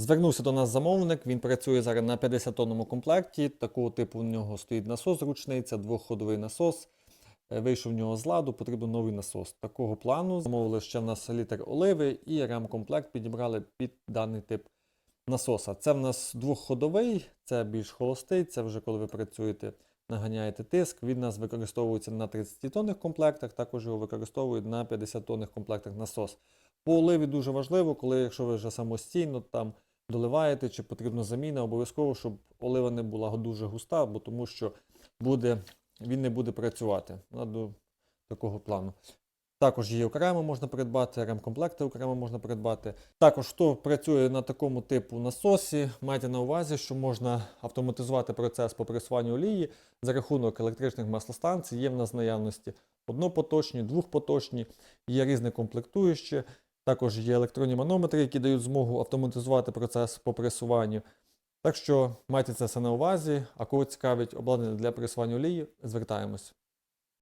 Звернувся до нас замовник, він працює зараз на 50-тонному комплекті. Такого типу у нього стоїть насос ручний, це двохходовий насос. Е, Вийшов в нього з ладу, потрібен новий насос. Такого плану замовили ще в нас літр оливи і ремкомплект підібрали під даний тип насоса. Це в нас двохходовий, це більш холостий, це вже коли ви працюєте, наганяєте тиск. Він нас використовується на 30-тонних комплектах, також його використовують на 50-тонних комплектах насос. По оливі дуже важливо, коли якщо ви вже самостійно там доливаєте чи потрібна заміна, обов'язково, щоб олива не була дуже густа, бо тому що буде, він не буде працювати. Вона до такого плану. Також її окремо можна придбати, ремкомплекти окремо можна придбати. Також хто працює на такому типу насосі, майте на увазі, що можна автоматизувати процес по пресуванню олії за рахунок електричних маслостанцій. Є в нас наявності однопоточні, двохпоточні, є різне комплектуючі. Також є електронні манометри, які дають змогу автоматизувати процес по пресуванню. Так що майте це все на увазі, а кого цікавить обладнання для пресування олії, звертаємось.